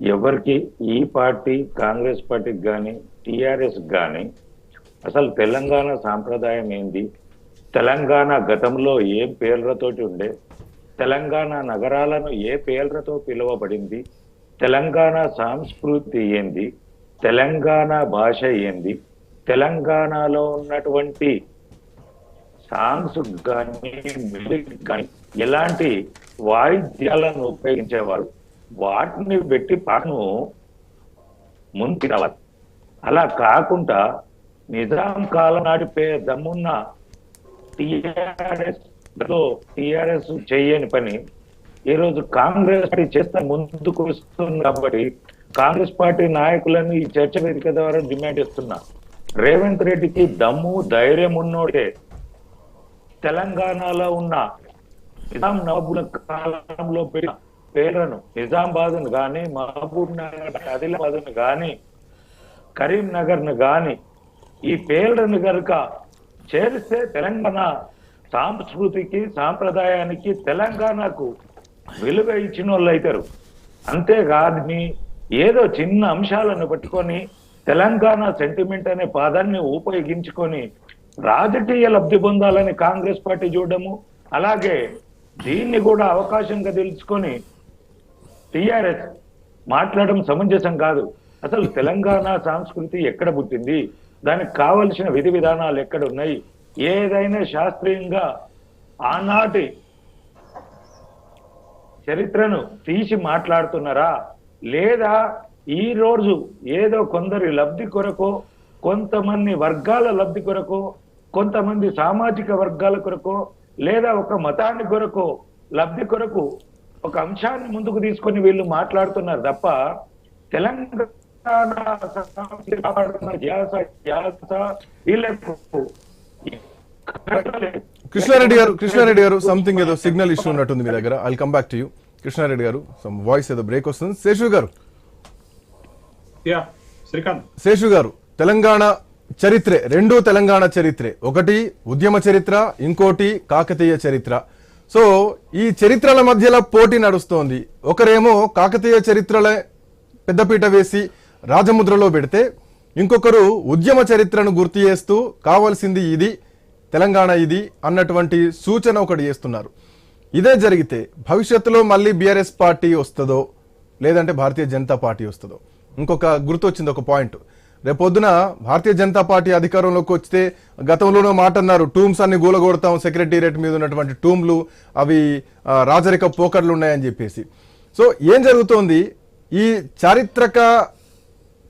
ఎవరికి ఈ పార్టీ కాంగ్రెస్ పార్టీకి కానీ టీఆర్ఎస్ కానీ అసలు తెలంగాణ సాంప్రదాయం ఏంది? తెలంగాణ గతంలో ఏం పేర్లతోటి ఉండే? తెలంగాణ నగరాలను ఏ పేర్లతో పిలువబడింది? తెలంగాణ సంస్కృతి ఏంది? తెలంగాణ భాష ఏంది? తెలంగాణలో ఉన్నటువంటి సాంగ్స్ కానీ మ్యూజిక్ కానీ ఎలాంటి వాయిద్యాలను ఉపయోగించేవారు వాటిని పెట్టి పాటను ముందుకు రావాలి. అలా కాకుండా నిజాం కాలం నాటి పే దమ్మున్న టిఆర్ఎస్ టిఆర్ఎస్ చేయని పని ఈ రోజు కాంగ్రెస్ పార్టీ చేస్తే ముందుకు వస్తుంది కాబట్టి కాంగ్రెస్ పార్టీ నాయకులను ఈ చర్చ వేదిక ద్వారా డిమాండ్ చేస్తున్నా. రేవంత్ రెడ్డికి దమ్ము ధైర్యం ఉన్నోడే తెలంగాణలో ఉన్న నిజాం నవాబుల కాలంలో పెట్టిన పేర్లను నిజామాబాద్ను గాని మహబూబ్ నగర్ ఆదిలాబాద్ను గాని కరీంనగర్ను గాని ఈ పేర్లను కనుక చేరిస్తే తెలంగాణ సాంస్కృతికి సాంప్రదాయానికి తెలంగాణకు విలువ ఇచ్చిన వాళ్ళు అవుతారు అంతేగాని ఏదో చిన్న అంశాలను పట్టుకొని తెలంగాణ సెంటిమెంట్ అనే పదాన్ని ఉపయోగించుకొని రాజకీయ లబ్ధి పొందాలని కాంగ్రెస్ పార్టీ చూడడము అలాగే దీన్ని కూడా అవకాశంగా తెలుసుకొని టిఆర్ఎస్ మాట్లాడడం సమంజసం కాదు. అసలు తెలంగాణ సంస్కృతి ఎక్కడ పుట్టింది? దానికి కావలసిన విధి విధానాలు ఎక్కడ ఉన్నాయి? ఏదైనా శాస్త్రీయంగా ఆనాటి చరిత్రను తీసి మాట్లాడుతున్నారా? లేదా ఈ రోజు ఏదో కొందరి లబ్ధి కొరకు కొంతమంది వర్గాల లబ్ధి కొరకు కొంతమంది సామాజిక వర్గాల కొరకు లేదా ఒక మతాన్ని కొరకు లబ్ధి కొరకు ఒక అంశాన్ని ముందుకు తీసుకొని వీళ్ళు మాట్లాడుతున్నారు తప్ప తెలంగాణ కృష్ణారెడ్డి గారు కృష్ణారెడ్డి గారు సంథింగ్ ఏదో సిగ్నల్ ఇష్యూ ఉన్నట్టుంది మీ దగ్గర. I come back to you Krishna Reddy garu some voice ఏదో బ్రేక్ వస్తుంది. శేషు గారు. యా శ్రీకాంత్. శేషు గారు తెలంగాణ చరిత్రే రెండు తెలంగాణ చరిత్రే. ఒకటి ఉద్యమ చరిత్ర ఇంకోటి కాకతీయ చరిత్ర. సో ఈ చరిత్రల మధ్యలో పోటీ నడుస్తోంది. ఒకరేమో కాకతీయ చరిత్రలే పెద్దపీట వేసి రాజముద్రలో పెడితే ఇంకొకరు ఉద్యమ చరిత్రను గుర్తు చేస్తూ కావాల్సింది ఇది తెలంగాణ ఇది అన్నటువంటి సూచన ఒకటి చేస్తున్నారు. ఇదే జరిగితే భవిష్యత్తులో మళ్ళీ బీఆర్ఎస్ పార్టీ వస్తుందో లేదంటే భారతీయ జనతా పార్టీ వస్తుందో ఇంకొక గుర్తొచ్చింది ఒక పాయింట్. రేపొద్దున భారతీయ జనతా పార్టీ అధికారంలోకి వస్తే గతంలోనూ మాట అన్నారు టూమ్స్ అన్ని గూలగొడతాం సెక్రటేరియట్ మీద ఉన్నటువంటి టూమ్లు అవి రాజరిక పోకర్లు ఉన్నాయని చెప్పేసి. సో ఏం జరుగుతోంది? ఈ చారిత్రక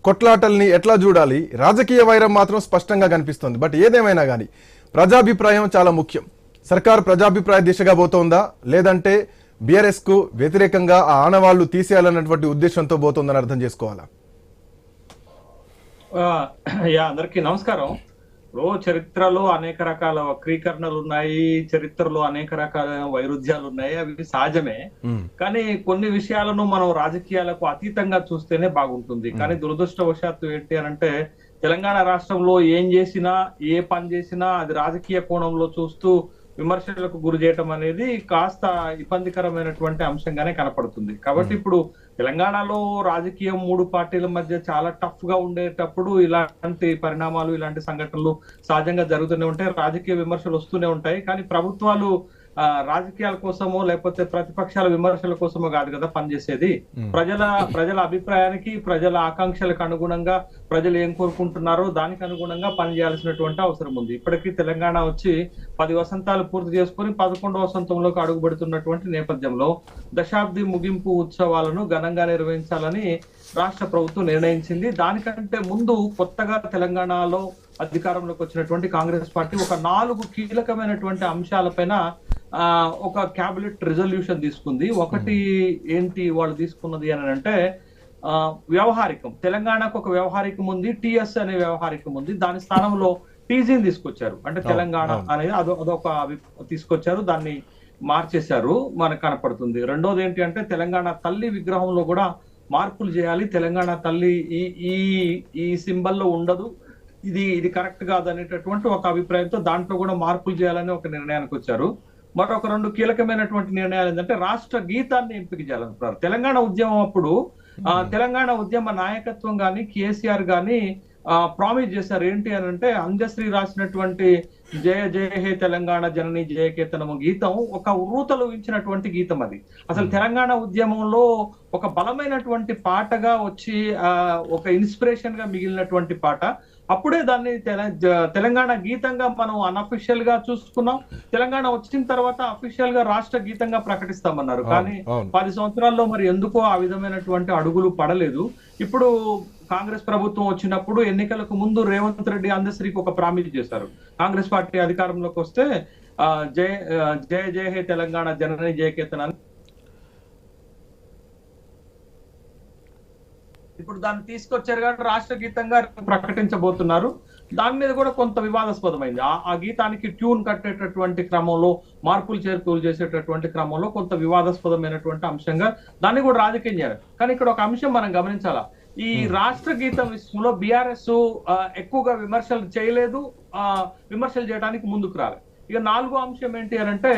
కొట్లాటల్ని ఎట్లా చూడాలి? రాజకీయ వైరం మాత్రం స్పష్టంగా కనిపిస్తుంది. బట్ ఏదేమైనా కానీ ప్రజాభిప్రాయం చాలా ముఖ్యం. సర్కార్ ప్రజాభిప్రాయ దిశగా పోతోందా? లేదంటే బీఆర్ఎస్కు వ్యతిరేకంగా ఆ ఆనవాళ్ళు తీసేయాలన్నటువంటి ఉద్దేశంతో పోతోందని అర్థం చేసుకోవాలా? యా అందరికీ నమస్కారం. ఇప్పుడు చరిత్రలో అనేక రకాల వక్రీకరణలు ఉన్నాయి చరిత్రలో అనేక రకాల వైరుధ్యాలు ఉన్నాయి అవి సహజమే. కానీ కొన్ని విషయాలను మనం రాజకీయాలకు అతీతంగా చూస్తేనే బాగుంటుంది. కానీ దురదృష్టవశాత్తు ఏంటి అని అంటే తెలంగాణ రాష్ట్రంలో ఏం చేసినా ఏ పని చేసినా అది రాజకీయ కోణంలో చూస్తూ విమర్శలకు గురి చేయటం అనేది కాస్త ఇబ్బందికరమైనటువంటి అంశంగానే కనపడుతుంది. కాబట్టి ఇప్పుడు తెలంగాణలో రాజకీయం మూడు పార్టీల మధ్య చాలా టఫ్గా ఉండేటప్పుడు ఇలాంటి పరిణామాలు ఇలాంటి సంఘటనలు సహజంగా జరుగుతూనే ఉంటాయి. రాజకీయ విమర్శలు వస్తూనే ఉంటాయి. కానీ ప్రభుత్వాలు రాజకీయాల కోసమో లేకపోతే ప్రతిపక్షాల విమర్శల కోసమో కాదు కదా పనిచేసేది ప్రజల ప్రజల అభిప్రాయానికి ప్రజల ఆకాంక్షలకు అనుగుణంగా ప్రజలు ఏం కోరుకుంటున్నారో దానికి అనుగుణంగా పనిచేయాల్సినటువంటి అవసరం ఉంది. ఇప్పటికీ తెలంగాణ వచ్చి పది వసంతాలు పూర్తి చేసుకుని పదకొండవ వసంతంలోకి అడుగుపెడుతున్నటువంటి నేపథ్యంలో దశాబ్ది ముగింపు ఉత్సవాలను ఘనంగా నిర్వహించాలని రాష్ట్ర ప్రభుత్వం నిర్ణయించింది. దానికంటే ముందు కొత్తగా తెలంగాణలో అధికారంలోకి వచ్చినటువంటి కాంగ్రెస్ పార్టీ ఒక నాలుగు కీలకమైనటువంటి అంశాలపైన ఒక క్యాబినెట్ రిజల్యూషన్ తీసుకుంది. ఒకటి ఏంటి వాళ్ళు తీసుకున్నది అని అంటే ఆ, వ్యవహారికం. తెలంగాణకు ఒక వ్యవహారికం ఉంది టిఎస్ అనే వ్యవహారికం ఉంది. దాని స్థానంలో టీజీని తీసుకొచ్చారు. అంటే తెలంగాణ. అనేది అదో అదొక తీసుకొచ్చారు. దాన్ని మార్చేశారు. మనకు కనపడుతుంది. రెండోది ఏంటి అంటే తెలంగాణ తల్లి విగ్రహంలో కూడా మార్పులు చేయాలి. తెలంగాణ తల్లి ఈ ఈ ఈ సింబల్లో ఉండదు. ఇది ఇది కరెక్ట్ కాదు అనేటటువంటి ఒక అభిప్రాయంతో దాంట్లో కూడా మార్పులు చేయాలని ఒక నిర్ణయానికి వచ్చారు. మరొక రెండు కీలకమైనటువంటి నిర్ణయాలు ఏంటంటే రాష్ట్ర గీతాన్ని ఎంపిక చేయాలనుకున్నారు తెలంగాణ ఉద్యమం అప్పుడు ఆ, తెలంగాణ ఉద్యమ నాయకత్వం గాని కేసీఆర్ గాని ప్రామిస్ చేశారు. ఏంటి అని అంటే అంజశ్రీ రాసినటువంటి జయ జయ హే తెలంగాణ జనని జయకేతనము గీతం ఒక ఉర్రూతలు ఇచ్చినటువంటి గీతం అది. అసలు తెలంగాణ ఉద్యమంలో ఒక బలమైనటువంటి పాటగా వచ్చి ఆ ఒక ఇన్స్పిరేషన్గా మిగిలినటువంటి పాట. అప్పుడే దాన్ని తెలంగాణ గీతంగా మనం అన్అఫిషియల్గా చూసుకున్నాం. తెలంగాణ వచ్చిన తర్వాత అఫీషియల్గా రాష్ట్ర గీతంగా ప్రకటిస్తామన్నారు. కానీ. పది సంవత్సరాల్లో మరి ఎందుకో ఆ విధమైనటువంటి అడుగులు పడలేదు. ఇప్పుడు కాంగ్రెస్ ప్రభుత్వం వచ్చినప్పుడు ఎన్నికలకు ముందు రేవంత్ రెడ్డి అందశ్రీకి ఒక ప్రామిస్ చేశారు. కాంగ్రెస్ పార్టీ అధికారంలోకి వస్తే జయ జయ జయ హే తెలంగాణ జనని జయకేతన్ ఇప్పుడు దాన్ని తీసుకొచ్చారు కానీ రాష్ట్ర గీతంగా ప్రకటించబోతున్నారు. దాని మీద కూడా కొంత వివాదాస్పదమైంది. ఆ గీతానికి ట్యూన్ కట్టేటటువంటి క్రమంలో మార్పులు చేర్పులు చేసేటటువంటి క్రమంలో కొంత వివాదాస్పదమైనటువంటి అంశంగా దాన్ని కూడా రాజకీయం చేయాలి. కానీ ఇక్కడ ఒక అంశం మనం గమనించాలా? ఈ రాష్ట్ర గీతం విషయంలో బీఆర్ఎస్ ఎక్కువగా విమర్శలు చేయలేదు. ఆ విమర్శలు చేయడానికి ముందుకు రాలేదు ఇక నాలుగో అంశం ఏంటి అని అంటే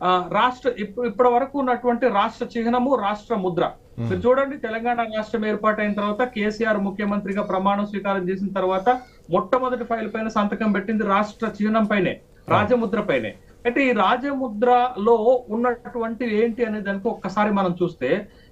ఆ, రాష్ట్ర ఇప్పటి వరకు ఉన్నటువంటి రాష్ట్ర చిహ్నము రాష్ట్ర ముద్ర. మీరు చూడండి తెలంగాణ రాష్ట్రం ఏర్పాటైన తర్వాత కేసీఆర్ ముఖ్యమంత్రిగా ప్రమాణం స్వీకారం చేసిన తర్వాత మొట్టమొదటి ఫైల్ పైన సంతకం పెట్టింది రాష్ట్ర చిహ్నం పైనే రాజముద్ర పైనే. అంటే ఈ రాజముద్రలో ఉన్నటువంటి ఏంటి అనే దానికి ఒక్కసారి మనం చూస్తే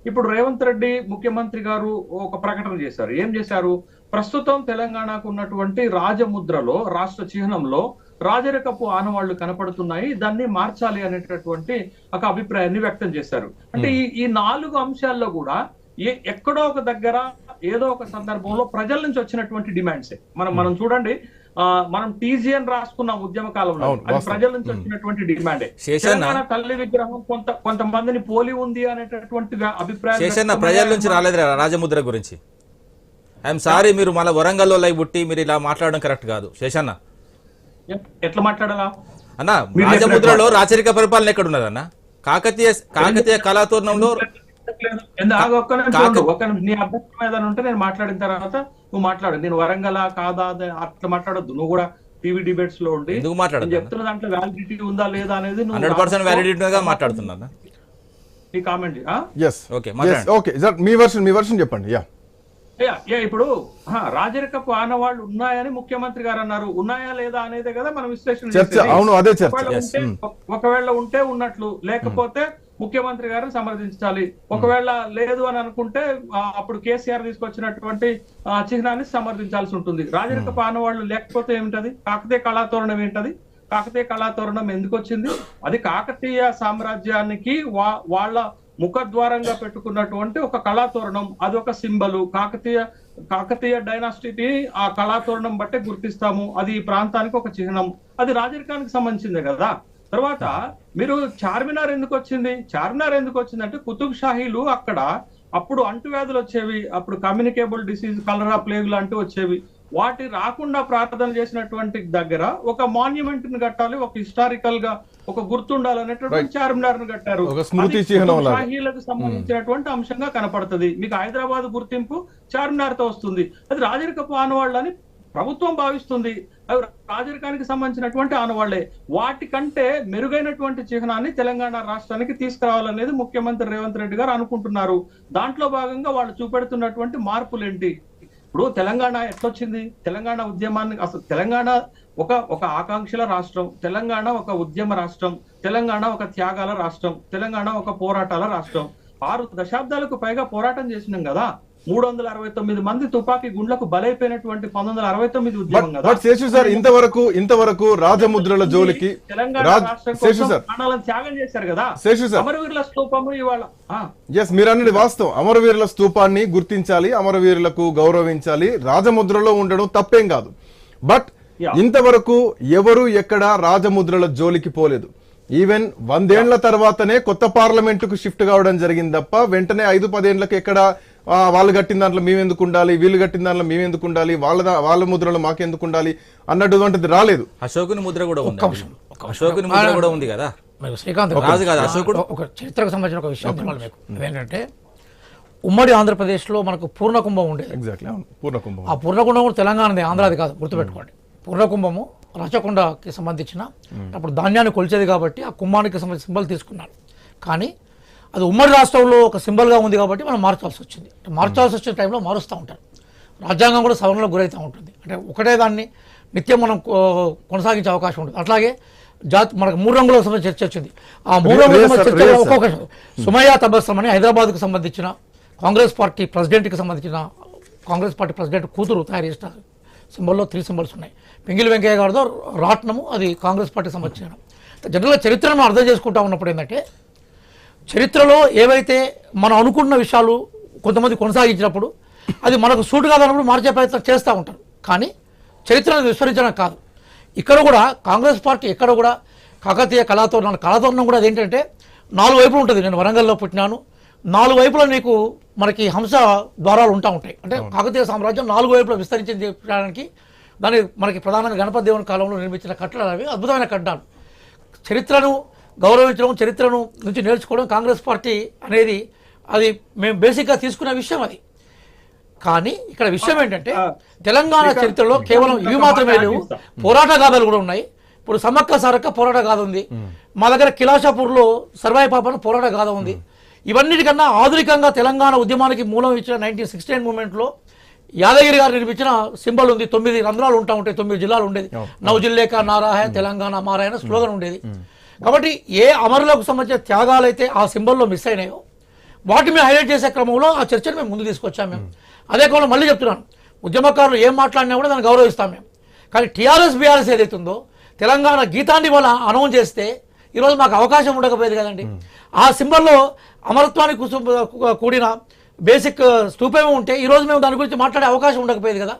ఇప్పుడు రేవంత్ రెడ్డి ముఖ్యమంత్రి గారు ఒక ప్రకటన చేశారు. ఏం చేశారు? ప్రస్తుతం తెలంగాణకు ఉన్నటువంటి రాజముద్రలో రాష్ట్ర చిహ్నంలో రాజరికపు ఆనవాళ్ళు కనపడుతున్నాయి. దాన్ని మార్చాలి అనేటటువంటి ఒక అభిప్రాయాన్ని వ్యక్తం చేశారు. అంటే ఈ ఈ నాలుగు అంశాల్లో కూడా ఏ ఎక్కడో ఒక దగ్గర ఏదో ఒక సందర్భంలో ప్రజల నుంచి వచ్చినటువంటి డిమాండ్సే. మనం మనం చూడండి మనం టీజీఎన్ రాసుకున్నాం ఉద్యమ కాలంలో. అది. ప్రజల నుంచి వచ్చినటువంటి డిమాండే. శేషన్న. తెలంగాణ తల్లి విగ్రహం కొంత కొంతమందిని పోలి ఉంది అనేటటువంటి అభిప్రాయం. ప్రజల నుంచి రాలేదురా రాజముద్ర గురించి. ఐఎమ్ సారీ మీరు మళ్ళీ వరంగల్లో లైవ్ పుట్టి మీరు ఇలా మాట్లాడడం కరెక్ట్ కాదు. శేషన్న. ఎట్లా మాట్లాడాలా? అన్న రాజముద్రలో రాచరిక పరిపాలన ఎక్కడ ఉన్నదన్న కాకతీయ కాకతీయ కళాతోరణంలో ఒక్క నిమిషం కాక- ఉండు. ఒక్క నిమిషం. నీ అభ్యంతరం ఏదైనా ఉంటే నేను మాట్లాడిన తర్వాత నువ్వు మాట్లాడు. నేను వరంగల్ కాదా అట్లా మాట్లాడొద్దు. నువ్వు కూడా టీవీ డిబేట్స్లో ఉండి ఎందుకు చెప్తున్న దాంట్లో వ్యాలిడిటీ ఉందా లేదా అనేది హండ్రెడ్ పర్సెంట్. వ్యాలిడిటీగా మాట్లాడుతున్నా నీ కామెంట్ ఓకే, మాట్లాడండి. ఓకే సార్ మీ వర్షన్ మీ వర్షన్ చెప్పండి. యా యా, యా, ఇప్పుడు ఆ, రాజరికపు ఆనవాళ్ళు ఉన్నాయని ముఖ్యమంత్రి గారు అన్నారు. ఉన్నాయా లేదా అనేదే కదా మనం విశ్లేషణ. అవును అదే ఒక- ఒకవేళ ఉంటే ఉన్నట్లు. లేకపోతే ముఖ్యమంత్రి గారిని సమర్థించాలి. ఒకవేళ లేదు అని అనుకుంటే అప్పుడు కేసీఆర్ తీసుకొచ్చినటువంటి చిహ్నాన్ని సమర్థించాల్సి ఉంటుంది. రాజరిక పానవాళ్ళు లేకపోతే ఏమిటది? కాకతీయ కళాతోరణం ఏంటది? కాకతీయ కళాతోరణం ఎందుకు వచ్చింది? అది కాకతీయ సామ్రాజ్యానికి వా- వాళ్ళ ముఖద్వారంగా పెట్టుకున్నటువంటి ఒక కళాతోరణం. అది ఒక సింబల్. కాకతీయ కాకతీయ డైనాసిటీ ఆ కళాతోరణం బట్టే గుర్తిస్తాము. అది ఈ ప్రాంతానికి ఒక చిహ్నం. అది రాజరికానికి సంబంధించిందే కదా? తర్వాత మీరు చార్మినార్ ఎందుకు వచ్చింది? చార్మినార్ ఎందుకు వచ్చింది అంటే కుతుబ్ షాహీలు అక్కడ అప్పుడు అంటువ్యాధులు వచ్చేవి అప్పుడు కమ్యూనికేబుల్ డిసీజ్ కలరా ప్లేగ్ లాంటివి వచ్చేవి. వాటి రాకుండా ప్రార్థన చేసినటువంటి దగ్గర ఒక మాన్యుమెంట్ని కట్టాలి ఒక హిస్టారికల్గా ఒక గుర్తుండాలనేటువంటి చార్మినార్ని కట్టారు. షాహీలకు సంబంధించినటువంటి అంశంగా కనపడుతుంది. మీకు హైదరాబాద్ గుర్తింపు చార్మినార్తో వస్తుంది. అది రాజరికపు ఆనవాళ్ళని ప్రభుత్వం భావిస్తుంది. అవి రాజరికానికి సంబంధించినటువంటి ఆనవాళ్ళే. వాటికంటే మెరుగైనటువంటి చిహ్నాన్ని తెలంగాణ రాష్ట్రానికి తీసుకురావాలనేది ముఖ్యమంత్రి రేవంత్ రెడ్డి గారు అనుకుంటున్నారు. దాంట్లో భాగంగా వాళ్ళు చూపెడుతున్నటువంటి మార్పులు ఏంటి ఇప్పుడు తెలంగాణ ఎట్లొచ్చింది? తెలంగాణ ఉద్యమాన్ని అసలు తెలంగాణ ఒక ఒక ఆకాంక్షల రాష్ట్రం. తెలంగాణ ఒక ఉద్యమ రాష్ట్రం. తెలంగాణ ఒక త్యాగాల రాష్ట్రం. తెలంగాణ ఒక పోరాటాల రాష్ట్రం. ఆరు దశాబ్దాలకు పైగా పోరాటం చేసినాం కదా. మూడు వందల అరవై తొమ్మిది మంది తుపాకీ గుండ్లకు బలైపోయినటువంటి పంతొమ్మిది వందల అరవై తొమ్మిది ఉద్యమం కదా. శేషు సార్ ఇంతవరకు ఇంతవరకు రాజముద్రల జోలికి తెలంగాణ రాజ్ రాష్ట్రం శేషు కోసం సార్. ప్రాణాలను త్యాగం చేశారు కదా. శేషు సార్. అమరవీరుల స్తూపము ఇవాళ ఆ, ఎస్ మీరు అన్నది వాస్తవం. అమరవీరుల స్తూపాన్ని గుర్తించాలి అమరవీరులకు గౌరవించాలి రాజముద్రలో ఉండడం తప్పేం కాదు. బట్. ఇంతవరకు ఎవరు ఎక్కడ రాజముద్రల జోలికి పోలేదు. ఈవెన్ వందేళ్ళ తర్వాతనే కొత్త పార్లమెంటుకు షిఫ్ట్ కావడం జరిగింది తప్ప వెంటనే ఐదు పదేళ్ళకు ఎక్కడ వాళ్ళు కట్టిన దాంట్లో మేమెందుకు ఉండాలి? వీళ్ళు కట్టిన దాంట్లో మేమెందుకు ఉండాలి? వాళ్ళ దా- వాళ్ళ ముద్రలు మాకెందుకు ఉండాలి? అన్నటువంటిది రాలేదు. అశోకుని ముద్ర కూడా ఉంది. అశోకుని ముద్ర కూడా ఉంది కదా? శ్రీకాంత్ రాజు కాదు, అశోకుడు. ఒక- చరిత్రకు సంబంధించిన ఒక విషయం మీకు. ఏంటంటే ఉమ్మడి ఆంధ్రప్రదేశ్లో మనకు పూర్ణకుంభం ఉండేది. ఎగ్జాక్ట్లీ అవును. పూర్ణకుంభం. ఆ పూర్ణకుంభం కూడా తెలంగాణది ఆంధ్రాది కాదు గుర్తుపెట్టుకోండి. పూర్ణకుంభము రాచకొండకి సంబంధించిన అప్పుడు ధాన్యాన్ని కొలిచేది కాబట్టి ఆ కుంభానికి సంబంధించిన సింబల్ తీసుకున్నారు. కానీ అది ఉమ్మడి రాష్ట్రంలో ఒక సింబల్గా ఉంది కాబట్టి మనం మార్చాల్సి వచ్చింది. మార్చాల్సి వచ్చిన టైంలో మారుస్తూ ఉంటారు. రాజ్యాంగం కూడా సవరణలకు గురవుతూ ఉంటుంది. అంటే ఒకటే దాన్ని నిత్యం మనం కొనసాగించే అవకాశం ఉంటుంది. అట్లాగే జాతి మనకు మూడు రంగుల సంబంధించి చర్చ వచ్చింది. ఆ మూడు రంగుల సార్. ఒక్కొక్క సుమయ్య తబస్సం అని హైదరాబాద్కు సంబంధించిన కాంగ్రెస్ పార్టీ ప్రెసిడెంట్కి సంబంధించిన కాంగ్రెస్ పార్టీ ప్రెసిడెంట్ కూతురు తయారు చేసిన సింబల్లో త్రీ సింబల్స్ ఉన్నాయి. పింగిలి వెంకయ్య గారితో రాట్నము అది కాంగ్రెస్ పార్టీకి సంబంధించిన. జనరల్గా చరిత్రను అర్థం చేసుకుంటా ఉన్నప్పుడు ఏంటంటే చరిత్రలో ఏవైతే మనం అనుకున్న విషయాలు కొంతమంది కొనసాగించినప్పుడు అది మనకు సూటు కాదన్నప్పుడు మార్చే ప్రయత్నం చేస్తూ ఉంటారు. కానీ చరిత్రను విస్మరించడం కాదు. ఇక్కడ కూడా కాంగ్రెస్ పార్టీ ఎక్కడ కూడా కాకతీయ కళాతోరణం కళాతోరణం కూడా అదేంటంటే నాలుగు వైపులు ఉంటుంది. నేను వరంగల్లో పుట్టినాను. నాలుగు వైపులా నీకు మనకి హంస ద్వారాలు ఉంటా ఉంటాయి. అంటే కాకతీయ సామ్రాజ్యం నాలుగు వైపులా విస్తరించింది చెప్పడానికి దాని మనకి ప్రధానంగా గణపతి దేవుని కాలంలో నిర్మించిన కట్టడాలు అవి అద్భుతమైన కట్టడాలు. చరిత్రను గౌరవించడం చరిత్రను నుంచి నేర్చుకోవడం కాంగ్రెస్ పార్టీ అనేది అది మేము బేసిక్గా తీసుకున్న విషయం అది. కానీ ఇక్కడ విషయం ఏంటంటే తెలంగాణ చరిత్రలో కేవలం ఇవి మాత్రమే లేవు. పోరాట గాథలు కూడా ఉన్నాయి. ఇప్పుడు సమ్మక్క సారక్క పోరాట గాథ ఉంది. మా దగ్గర కిలాషాపూర్లో సర్వాయి పాపన పోరాట గాథ ఉంది. ఇవన్నిటికన్నా ఆధునికంగా తెలంగాణ ఉద్యమానికి మూలం ఇచ్చిన నైన్టీన్ సిక్స్టీ నైన్ మూమెంట్లో యాదగిరి గారు నిర్మించిన సింబల్ ఉంది. తొమ్మిది రంధ్రాలు ఉంటా ఉంటాయి. తొమ్మిది జిల్లాలు ఉండేది. నవ జిల్లేక నారాయ తెలంగాణ మారాయన స్లోగన్ ఉండేది. కాబట్టి ఏ అమరులకు సంబంధించిన త్యాగాలు అయితే ఆ సింబల్లో మిస్ అయినాయో వాటిని మేము హైలైట్ చేసే క్రమంలో ఆ చర్చను మేము ముందు తీసుకొచ్చాం మేము. అదే క్రమంలో మళ్ళీ చెప్తున్నాను. ఉద్యమకారులు ఏం మాట్లాడినా కూడా దాన్ని గౌరవిస్తాం మేము. కానీ టీఆర్ఎస్ బీఆర్ఎస్ ఏదైతే ఉందో తెలంగాణ గీతాన్ని వాళ్ళ అనౌన్స్ చేస్తే ఈరోజు మాకు అవకాశం ఉండకపోయేది కదండి. ఆ సింబల్లో అమరత్వానికి కూడిన బేసిక్ స్తూపమే ఉంటే ఈరోజు మేము దాని గురించి మాట్లాడే అవకాశం ఉండకపోయేది కదా.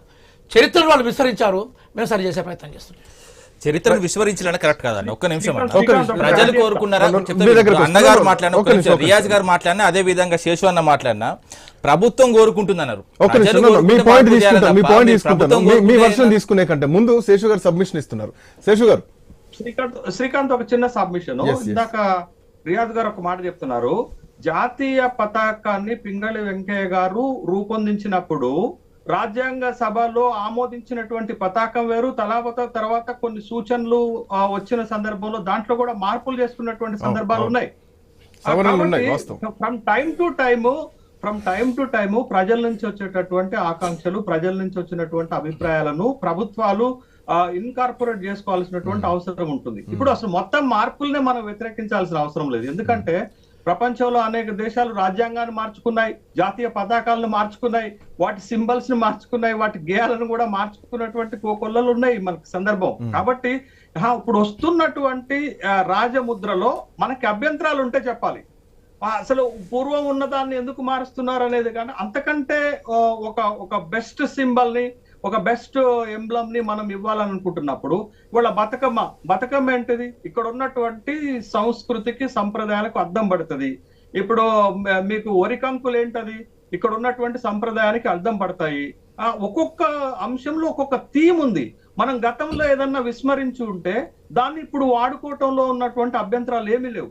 చరిత్రను వాళ్ళు విస్తరించారు. మేము సరి చేసే ప్రయత్నం చేస్తున్నాం. చరిత్రను విస్మరించాలని కరెక్ట్ కాదండి. ఒక్క నిమిషం. ప్రజలు కోరుకున్నారా. అన్నగారు మాట్లాడిన ఒక్క నిమిషం రియాజ్ గారు మాట్లాడినా అదే విధంగా శేషు అన్న మాట్లాడినా ప్రభుత్వం కోరుకుంటుంది అన్నారు ఒక్క ప్రజలు నిమిషం మీ పాయింట్ తీసుకుంటాను మీ పాయింట్ తీసుకుంటాను మీ- వర్షన్ తీసుకునే కంటే ముందు శేషు గారు సబ్మిషన్ ఇస్తున్నారు. శేషు గారు. శ్రీకాంత్ శ్రీకాంత్ ఒక చిన్న సబ్మిషన్. ఇందాక రియాజ్ గారు ఒక మాట చెప్తున్నారు. జాతీయ పతాకాన్ని పింగళి వెంకయ్య గారు రూపొందించినప్పుడు రాజ్యాంగ సభలో ఆమోదించినటువంటి పతాకం వేరు. తలాపత తర్వాత కొన్ని సూచనలు వచ్చిన సందర్భంలో దాంట్లో కూడా మార్పులు చేసుకున్నటువంటి సందర్భాలు. ఉన్నాయి. From time to time from time to time ప్రజల నుంచి వచ్చేటటువంటి ఆకాంక్షలు ప్రజల నుంచి వచ్చినటువంటి అభిప్రాయాలను ప్రభుత్వాలు ఇన్కార్పొరేట్ చేసుకోవాల్సినటువంటి అవసరం ఉంటుంది. ఇప్పుడు అసలు మొత్తం మార్పుల్నే మనం వ్యతిరేకించాల్సిన అవసరం లేదు. ఎందుకంటే ప్రపంచంలో అనేక దేశాలు రాజ్యాంగాన్ని మార్చుకున్నాయి జాతీయ పతాకాలను మార్చుకున్నాయి వాటి సింబల్స్ని మార్చుకున్నాయి వాటి గేయాలను కూడా మార్చుకున్నటువంటి కోకొల్లలు ఉన్నాయి మనకి సందర్భం. కాబట్టి ఇప్పుడు వస్తున్నటువంటి రాజముద్రలో మనకి అభ్యంతరాలు ఉంటే చెప్పాలి. అసలు పూర్వం ఉన్నదాన్ని ఎందుకు మారుస్తున్నారు అనేది కానీ అంతకంటే ఒక ఒక బెస్ట్ సింబల్ని ఒక బెస్ట్ ఎంబ్లమ్ని మనం ఇవ్వాలనుకుంటున్నప్పుడు వాళ్ళ బతుకమ్మ బతుకమ్మ ఏంటిది? ఇక్కడ ఉన్నటువంటి సంస్కృతికి సంప్రదాయాలకు అర్థం పడుతుంది. ఇప్పుడు మీకు ఒరికంకులు ఏంటది? ఇక్కడ ఉన్నటువంటి సంప్రదాయానికి అర్థం పడతాయి. ఆ ఒక్కొక్క అంశంలో ఒక్కొక్క థీమ్ ఉంది. మనం గతంలో ఏదన్నా విస్మరించి ఉంటే దాన్ని ఇప్పుడు వాడుకోవటంలో ఉన్నటువంటి అభ్యంతరాలు ఏమీ లేవు.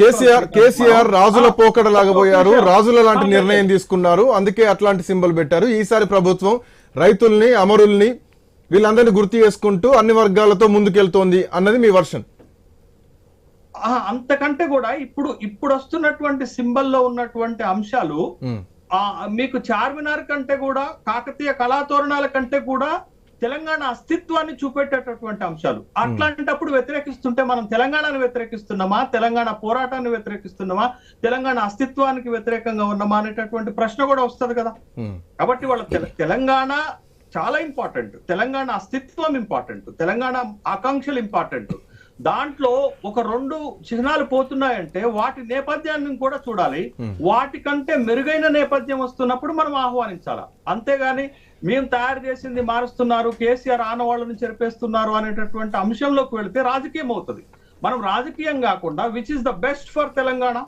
కేసీఆర్ రాజుల పోకడ లాగా పోయారు రాజుల లాంటి నిర్ణయం తీసుకున్నారు. అందుకే అట్లాంటి సింబల్ పెట్టారు. ఈసారి ప్రభుత్వం రైతుల్ని అమరుల్ని వీళ్ళందరినీ గుర్తు చేసుకుంటూ అన్ని వర్గాలతో ముందుకెళ్తోంది అన్నది మీ వర్షన్. అంతకంటే కూడా ఇప్పుడు ఇప్పుడు వస్తున్నటువంటి సింబల్లో ఉన్నటువంటి అంశాలు ఆ మీకు చార్మినార్ కంటే కూడా కాకతీయ కళాతోరణాల కంటే కూడా తెలంగాణ అస్తిత్వాన్ని చూపెట్టేటటువంటి అంశాలు. అట్లాంటప్పుడు వ్యతిరేకిస్తుంటే మనం తెలంగాణను వ్యతిరేకిస్తున్నామా? తెలంగాణ పోరాటాన్ని వ్యతిరేకిస్తున్నామా? తెలంగాణ అస్తిత్వానికి వ్యతిరేకంగా ఉన్నామా? అనేటటువంటి ప్రశ్న కూడా వస్తది కదా. కాబట్టి వాళ్ళ తెల- తెలంగాణ చాలా ఇంపార్టెంట్ తెలంగాణ అస్తిత్వం ఇంపార్టెంట్ తెలంగాణ ఆకాంక్షలు ఇంపార్టెంట్ దాంట్లో ఒక రెండు చిహ్నాలు పోతున్నాయంటే వాటి నేపథ్యాన్ని కూడా చూడాలి. వాటికంటే మెరుగైన నేపథ్యం వస్తున్నప్పుడు మనం ఆహ్వానించాలా? అంతేగాని మేము తయారు చేసింది మారుస్తున్నారు కేసీఆర్ ఆనవాళ్ళని చెరిపేస్తున్నారు అనేటటువంటి అంశంలోకి వెళితే రాజకీయం అవుతుంది. మనం రాజకీయం కాకుండా which is the best for Telangana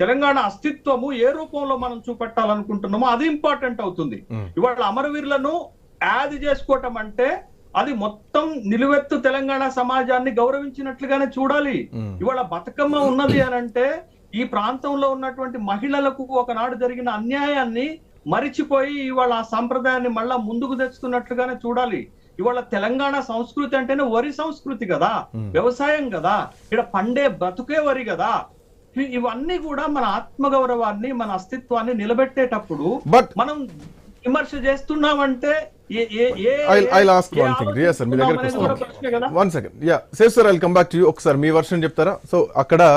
Telangana అస్తిత్వము ఏ రూపంలో మనం చూపెట్టాలనుకుంటున్నామో అది ఇంపార్టెంట్ అవుతుంది. ఇవాళ అమరవీరులను యాది చేసుకోవటం అంటే అది మొత్తం నిలువెత్తు తెలంగాణ సమాజాన్ని గౌరవించినట్లుగానే చూడాలి. ఇవాళ బతుకమ్మ ఉన్నది అని అంటే ఈ ప్రాంతంలో ఉన్నటువంటి మహిళలకు ఒకనాడు జరిగిన అన్యాయాన్ని మరిచిపోయి ఇవాళ ఆ సంప్రదాయాన్ని మళ్ళా ముందుకు తెచ్చుతున్నట్లుగానే చూడాలి. ఇవాళ తెలంగాణ సంస్కృతి అంటేనే వరి సంస్కృతి కదా వ్యవసాయం కదా ఇక్కడ పండే బ్రతుకే వరి కదా. ఇవి- ఇవన్నీ కూడా మన ఆత్మగౌరవాన్ని మన అస్తిత్వాన్ని నిలబెట్టేటప్పుడు మనం విమర్శ చేస్తున్నామంటే ఒకసారి మీ వర్షన్ చెప్తారా? సో అక్కడ